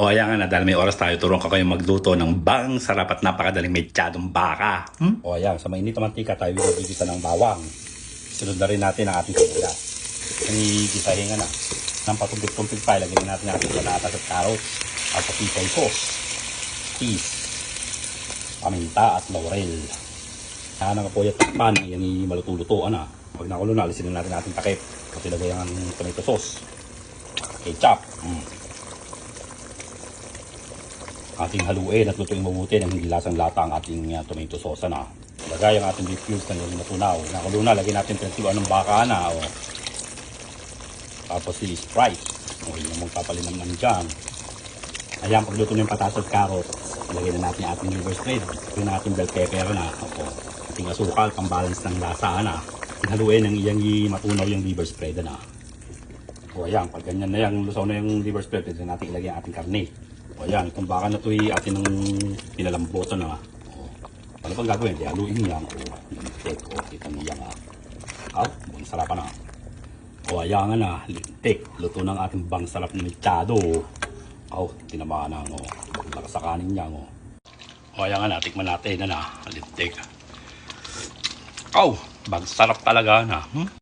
O ayan nga na, dahil may oras tayo, turuan ko kayo magluto ng bang sarap at napakadaling mechadong baka. Hmm? O ayan, sa mainit na mantika tayo gigisa ng bawang. Sunod na rin natin ang ating sibuyas. Inigisahin nga na. Nang patumpik-tumpik pa, na natin ang ating patatas at carrots. At soy sauce, cheese, paminta at laurel. Saan ang kapoy at takpan, yan yung maluto-lutoan na. Pag nakulo na, alisin na natin ating takip. Pati lagay ang tomato sauce. Ketchup. Mm ating haluin at lutuin mabuti ng hindi lasang lata ang ating uh, tomato sauce na. Lagay ang ating beef cubes na yung natunaw. Nakulo na, lagyan natin pinagsiluan ng baka na. O. Tapos si Sprite. O, yun yung magpapaliman ng dyan. Ayan, pagluto na yung patatas at carrot, lagyan na natin yung ating liver spread. Yung ating bell pepper na. Opo. Ating asukal, pang-balance ng lasa na. Haluin ng iyang matunaw yung liver spread na. O ayan, pag ganyan na yan, lusaw na yung liver spread, pwede na natin ilagay ang ating karne. O ayan, itong baka na ito ay atin ng pinalambotan na. O, ano pang gagawin? Di haluin yan. O, lintik. O, kita niya nga. Buong sarap na. O ayan na, lintik. Luto ng ating bang sarap na mechado. O, tinamaan na. O, lakas sa niya. O, o ayan na, tikman natin na na. Lintik. Oh, bang sarap talaga na. Hmm?